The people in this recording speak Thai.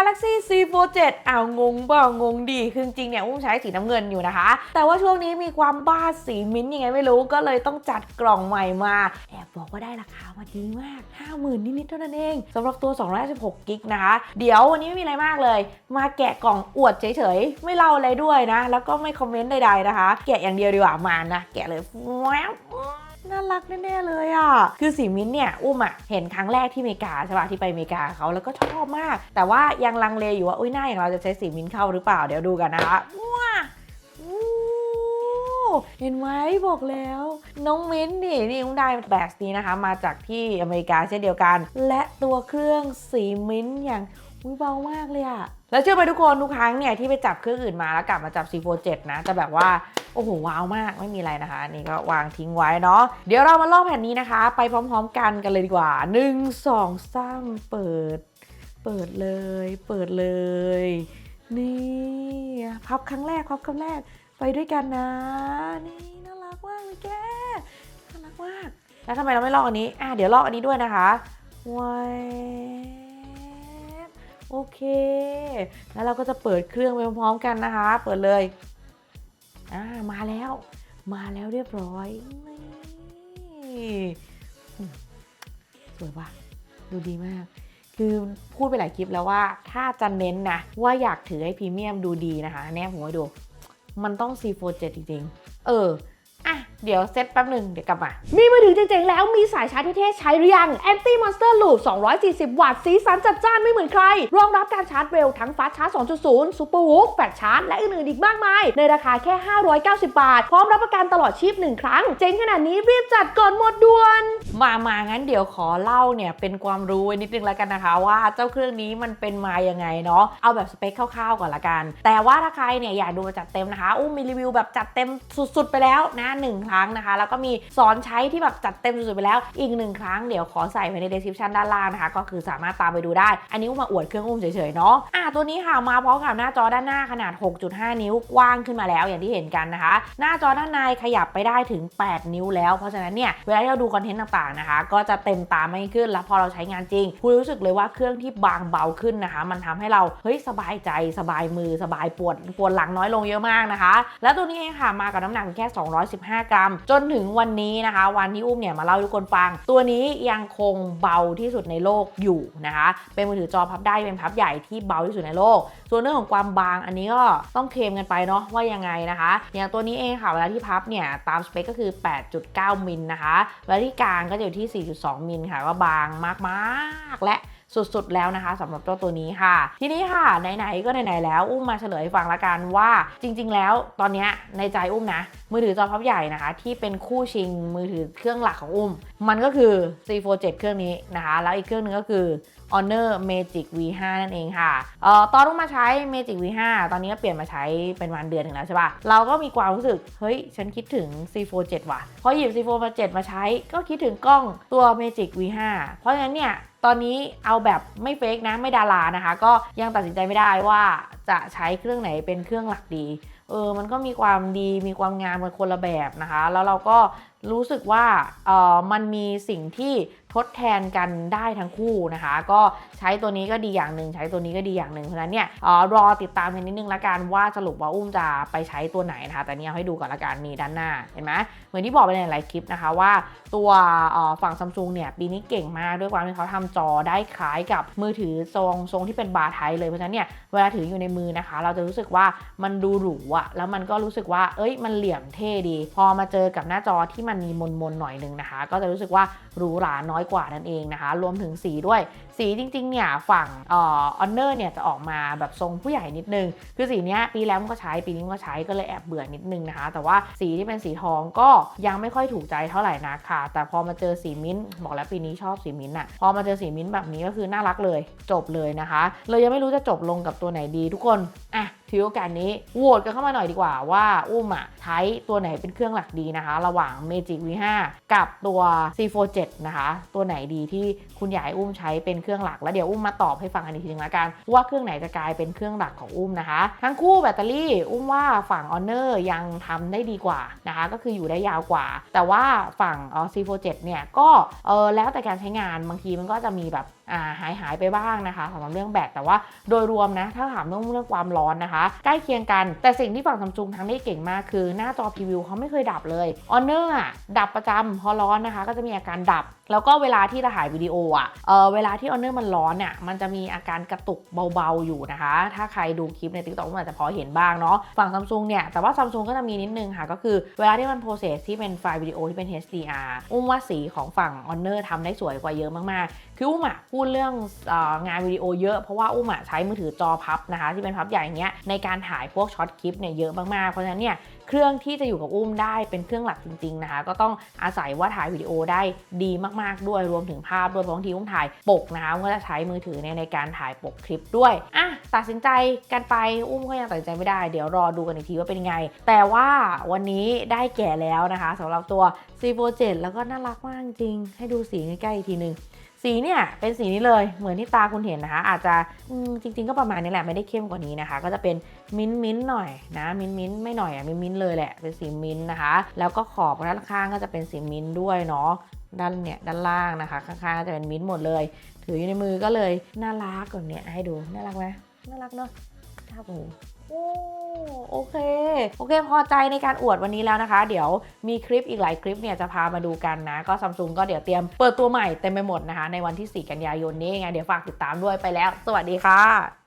Galaxy C47 อ้าวงงเปล่างงดีคือจริงเนี่ยอุ้มใช้สีน้ำเงินอยู่นะคะ แต่ว่าช่วงนี้มีความบ้าสีมิ้นท์ยังไงไม่รู้ก็เลยต้องจัดกล่องใหม่มาแอบบอกว่าได้ราคามาดีมาก 50,000 นิดๆเท่านั้นเองสำหรับตัว216กิกนะคะ เดี๋ยววันนี้ไม่มีอะไรมากเลย มาแกะกล่องอวดเฉยๆ ไม่เล่าอะไรด้วยนะ แล้วก็ไม่คอมเมนต์ใดๆนะคะ แกะอย่างเดียวดีกว่ามานะ แกะเลยแว๊บ น่ารักแน่ๆเลยอะ คือสีมิ้นท์เนี่ยอุ้มอะเห็นครั้งแรกที่อเมริกาใช่ปะที่ไปอเมริกาเขาแล้วก็ชอบมาก แต่ว่ายังลังเลอยู่ว่าอุ้ยหน้าอย่างเราจะใช้สีมิ้นท์เข้าหรือเปล่าเดี๋ยวดูกันนะคะว้าเห็นไหมบอกแล้ว น้องมิ้นท์นี่นี่อุ้มได้แบสนี้นะคะ มาจากที่อเมริกาเช่นเดียวกัน และตัวเครื่องสีมิ้นท์อย่างอุ้ยเบามากเลยอะ แล้วเชื่อไหมทุกคนทุกครั้งเนี่ยที่ไปจับเครื่องอื่นมาแล้วกลับมาจับ C47 นะจะแบบว่าโอ้โหว้าวมากไม่มีอะไรนะคะนี่ก็วางทิ้งไว้เนาะเดี๋ยวเรามาลอกแผ่นนี้นะคะ ไปพร้อมๆกันกันเลยดีกว่า 1 2 3 เปิด เปิดเลย เปิดเลย นี่พับครั้งแรกพับครั้งแรกไปด้วยกันนะ นี่น่ารักมากเลยแกน่ารักมากแล้วทำไมเราไม่ลอกอันนี้อะเดี๋ยวลอกอันนี้ด้วยนะคะว้าว โอเค แล้วเราก็จะเปิดเครื่องไปพร้อมๆกันนะคะ เปิดเลย อ่า มาแล้ว มาแล้วเรียบร้อยนี่สวยว่ะดูดีมาก คือพูดไปหลายคลิปแล้วว่า ถ้าจะเน้นนะ ว่าอยากถือให้พรีเมียมดูดีนะคะอันเนี่ยผมให้ดู มันต้อง C47 จริงๆ เออ เดี๋ยวเซตแป๊บหนึ่งเดี๋ยวกลับมา มีมือถือเจ๋งๆแล้วมีสายชาร์จเท่ๆใช้หรือยัง Anti Monster Loop 240 วัตต์ สีสันจัดจ้านไม่เหมือนใคร รองรับการชาร์จเร็วทั้งฟาสชาร์จ 2.0 Super w o o f แฟลชชาร์จ และอื่นๆ อีกมากมาย ในราคาแค่ 590 บาท พร้อมรับประกันตลอดชีพ 1 ครั้ง เจ๋งขนาดนี้รีบจัดก่อนหมดด่วน มามางั้นเดี๋ยวขอเล่าเนี่ยเป็นความรู้ไว้นิดนึงแล้วกันนะคะ ว่าเจ้าเครื่องนี้มันเป็นมายังไงเนาะ เอาแบบสเปคคร่าวๆก่อนละกัน แต่ว่าถ้าใครเนี่ยอยากดูจัดเต็มนะคะอุ้มมีรีวิวแบบจัดเต็มสุดๆ ไปแล้วนะหนึ่งครั้งนะคะ แล้วก็มีสอนใช้ที่แบบจัดเต็มสุดๆไปแล้วอีกหนึ่งครั้งเดี๋ยวขอใส่ไว้ใน description ด้านล่างนะคะ ก็คือสามารถตามไปดูได้ อันนี้มาอวดเครื่องอุ้มเฉยๆเนาะอะตัวนี้ค่ะมาพร้อมกับหน้าจอด้านหน้าขนาด 6.5 นิ้วกว้างขึ้นมาแล้วอย่างที่เห็นกันนะคะ หน้าจอด้านในขยับไปได้ถึง 8 นิ้วแล้ว เพราะฉะนั้นเนี่ยเวลาที่เราดูคอนเทนต์ต่างๆนะคะ ก็จะเต็มตามากขึ้น แล้วพอเราใช้งานจริงคุณรู้สึกเลยว่าเครื่องที่บางเบาขึ้นนะคะ มันทำให้เราเฮ้ยสบายใจสบายมือสบายปวดปวดหลังน้อยลงเยอะมากนะคะ แล้วตัวนี้เองค่ะมากับน้ำหนักแค่ 215 กรัมจนถึงวันนี้นะคะ วันที่อุ้มเนี่ยมาเล่าทุกคนฟัง ตัวนี้ยังคงเบาที่สุดในโลกอยู่นะคะ เป็นมือถือจอพับได้เป็นพับใหญ่ที่เบาที่สุดในโลก ส่วนเรื่องของความบางอันนี้ก็ต้องเคลมกันไปเนาะว่ายังไงนะคะอย่างตัวนี้เองค่ะเวลาที่พับเนี่ยตามสเปคก็คือ 8.9 มิลนะคะเวลาที่กลางก็จะอยู่ที่ 4.2 มิลค่ะก็บางมากๆและ สุดๆ แล้วนะคะสำหรับเจ้าตัวนี้ค่ะ ทีนี้ค่ะไหนๆก็ไหนๆแล้วอุ้มมาเฉลยให้ฟังละกันว่าจริง ๆ แล้วตอนเนี้ยในใจอุ้มนะ มือถือจอพับใหญ่นะคะ ที่เป็นคู่ชิงมือถือเครื่องหลักของอุ้ม มันก็คือ C47 เครื่องนี้นะคะ แล้วอีกเครื่องหนึงก็คือ Honor Magic V5 นั่นเองค่ะเอ่อตอนอุ้มมาใช้ Magic V5 ตอนนี้ก็เปลี่ยนมาใช้เป็นวันเดือนหนึ่งแล้วใช่ปะเราก็มีความรู้สึก เฮ้ย ฉันคิดถึง C47 ว่ะ พอหยิบ C47 มาใช้ก็คิดถึงกล้องตัว Magic V5 เพราะฉะนั้นเนี่ย ตอนนี้เอาแบบไม่เฟกนะไม่ดารานะคะ ก็ยังตัดสินใจไม่ได้ว่าจะใช้เครื่องไหนเป็นเครื่องหลักดีเออมันก็มีความดีมีความงามเป็นคนละแบบนะคะ แล้วเราก็รู้สึกว่าเออมันมีสิ่งที่ทดแทนกันได้ทั้งคู่นะคะ ก็ใช้ตัวนี้ก็ดีอย่างหนึ่งใช้ตัวนี้ก็ดีอย่างหนึ่งเพราะฉะนั้นเนี่ยออรอติดตามกันนิดนึงละกันว่าสรุปว่าอุ้มจะไปใช้ตัวไหนนะคะ แต่เนี่ยให้ดูก่อนละกันนี่ด้านหน้าเห็นไหมเหมือนที่บอกไปในหลายคลิปนะคะว่า ตัวฝั่งซัมซุงเนี่ยปีนี้เก่งมากด้วยความที่เขาทำจอได้คล้ายกับมือถือทรงทรงที่เป็นบาร์ไทยเลยเพราะฉะนั้นเนี่ยเวลาถืออยู่ในมือนะคะ เราจะรู้สึกว่ามันดูหรูอะแล้วมันก็รู้สึกว่า เอ้ยมันเหลี่ยมเท่ดี พอมาเจอกับหน้าจอที่มันมีมนๆหน่อยนึงนะคะ ก็จะรู้สึกว่าหรูหราน้อยอยกว่านั่นเองนะคะ รวมถึงสีด้วย สีจริงๆ เนี่ยฝั่งอ่อ Honor เนี่ยจะออกมาแบบทรงผู้ใหญ่นิดนึง คือสีเนี้ยปีแล้วมันก็ใช้ปีนี้มันก็ใช้ก็เลยแอบเบื่อนิดนึงนะคะ แต่ว่าสีที่เป็นสีทองก็ยังไม่ค่อยถูกใจเท่าไหร่นะค่ะ แต่พอมาเจอสีมิ้นท์บอกแล้วปีนี้ชอบสีมิ้นท์อะพอมาเจอสีมิ้นท์แบบนี้ก็คือน่ารักเลยจบเลยนะคะ เลยยังไม่รู้จะจบลงกับตัวไหนดีทุกคนอะถือโอกาสนี้โหวตกันเข้ามาหน่อยดีกว่าว่าอุ้มอะใช้ตัวไหนเป็นเครื่องหลักดีนะคะ ระหว่าง Magic V5 กับตัว C47 นะคะ ตัวไหนดีที่คุณอยากให้อุ้มใช้เป็นเครื่องหลัก แล้วเดี๋ยวอุ้มมาตอบให้ฟังกันอีกทีนึงละกัน ว่าเครื่องไหนจะกลายเป็นเครื่องหลักของอุ้มนะคะ ทั้งคู่แบตเตอรี่อุ้มว่าฝั่ง Honor ยังทำได้ดีกว่านะคะ ก็คืออยู่ได้ยาวกว่า แต่ว่าฝั่งออ C47 เนี่ยก็เออแล้วแต่การใช้งานบางทีมันก็จะมีแบบ หายหายไปบ้างนะคะสำหรับเรื่องแบตแต่ว่าโดยรวมนะ ถ้าถามเรื่องเรื่องความร้อนนะคะ ใกล้เคียงกัน แต่สิ่งที่ฝั่งซัมซุงทำได้เก่งมากคือ หน้าจอพรีวิวเขาไม่เคยดับเลยออเนอร์อะดับประจำพอร้อนนะคะ ก็จะมีอาการดับ แล้วก็เวลาที่ถ่ายวิดีโออะเออเวลาที่ออเนอร์มันร้อนเนี่ยมันจะมีอาการกระตุกเบาๆอยู่นะคะ ถ้าใครดูคลิปใน TikTok ก็อาจจะพอเห็นบ้างเนาะฝั่งซัมซุงเนี่ยแต่ว่าซัมซุงก็จะมีนิดนึงค่ะก็คือเวลาที่มันโปรเซสที่เป็นไฟล์วิดีโอที่เป็น HDR อุ้มว่าสีของฝั่ง Honor ทำได้สวยกว่าเยอะมากๆคืออุ้มอะพููดเรื่องอองานวิดีโอเยอะ เพราะว่าอุ้มใช้มือถือจอพับนะคะ ที่เป็นพับใหญ่อย่างเงี้ยในการถ่ายพวกช็อตคลิปเนี่ยเยอะมากๆ เพราะฉะนั้นเนี่ยเครื่องที่จะอยู่กับอุ้มได้เป็นเครื่องหลักจริงๆนะคะ ก็ต้องอาศัยว่าถ่ายวิดีโอได้ดีมากๆด้วยรวมถึงภาพด้วยบางทีอุ้มถ่ายปกนะคะก็จะใช้มือถือเนี่ยในการถ่ายปกคลิปด้วยอะตัดสินใจกันไปอุ้มก็ยังตัดสินใจไม่ได้ เดี๋ยวรอดูกันอีกทีว่าเป็นยังไง แต่ว่าวันนี้ได้แก่แล้วนะคะสำหรับตัว C Pro 7แล้วก็น่ารักมากจริงให้ดูสีใกล้ๆอีกทีหนึง สีเนี่ยเป็นสีนี้เลยเหมือนที่ตาคุณเห็นนะคะ อาจจะจริง ๆ ก็ประมาณนี้แหละไม่ได้เข้มกว่านี้นะคะ ก็จะเป็นมิ้นมิ้นหน่อยนะ มิ้นมิ้นไม่หน่อยอะมิ้นมิ้นเลยแหละเป็นสีมิ้นนะคะ แล้วก็ขอบด้านข้างก็จะเป็นสีมิ้นด้วยเนาะด้านเนี่ยด้านล่างนะคะ ข้างๆก็จะเป็นมิ้นหมดเลย ถืออยู่ในมือก็เลยน่ารักกว่านี้ให้ดูน่ารักไหมน่ารักเนาะครับผม โอ้โอเค โอเค พอใจในการอวดวันนี้แล้วนะคะ เดี๋ยวมีคลิปอีกหลายคลิปเนี่ยจะพามาดูกันนะ ก็ซัมซุงก็เดี๋ยวเตรียมเปิดตัวใหม่เต็มไปหมดนะคะ ในวันที่ 4 กันยายนนี้ไงเดี๋ยวฝากติดตามด้วยไปแล้ว สวัสดีค่ะ